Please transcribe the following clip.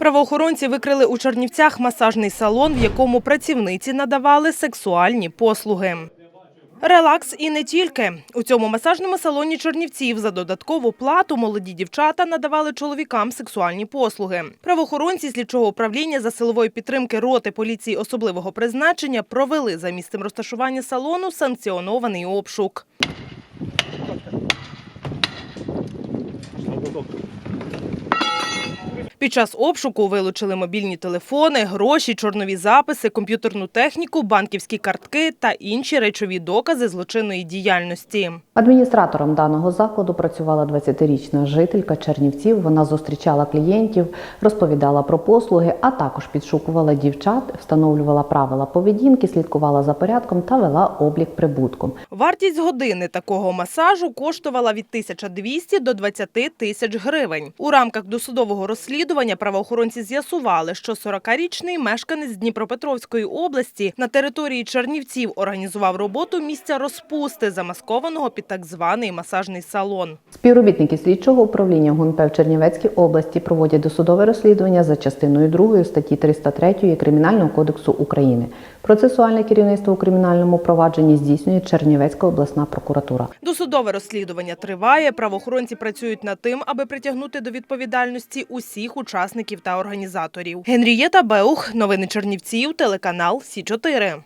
Правоохоронці викрили у Чернівцях масажний салон, в якому працівниці надавали сексуальні послуги. Релакс і не тільки. У цьому масажному салоні Чернівців за додаткову плату молоді дівчата надавали чоловікам сексуальні послуги. Правоохоронці слідчого управління за силової підтримки роти поліції особливого призначення провели за місцем розташування салону санкціонований обшук. Під час обшуку вилучили мобільні телефони, гроші, чорнові записи, комп'ютерну техніку, банківські картки та інші речові докази злочинної діяльності. Адміністратором даного закладу працювала 20-річна жителька Чернівців. Вона зустрічала клієнтів, розповідала про послуги, а також підшукувала дівчат, встановлювала правила поведінки, слідкувала за порядком та вела облік прибутком. Вартість години такого масажу коштувала від 1200 до 20 тисяч гривень. У рамках досудового розслідування правоохоронці з'ясували, що 40-річний мешканець Дніпропетровської області на території Чернівців організував роботу місця розпусти, замаскованого під так званий масажний салон. Співробітники слідчого управління ГУНП в Чернівецькій області проводять досудове розслідування за частиною 2 статті 303 Кримінального кодексу України. Процесуальне керівництво у кримінальному провадженні здійснює Чернівецька обласна прокуратура. Досудове розслідування триває. Правоохоронці працюють над тим, аби притягнути до відповідальності усіх учасників та організаторів. Генрієта Беух, новини Чернівців, телеканал Сі 4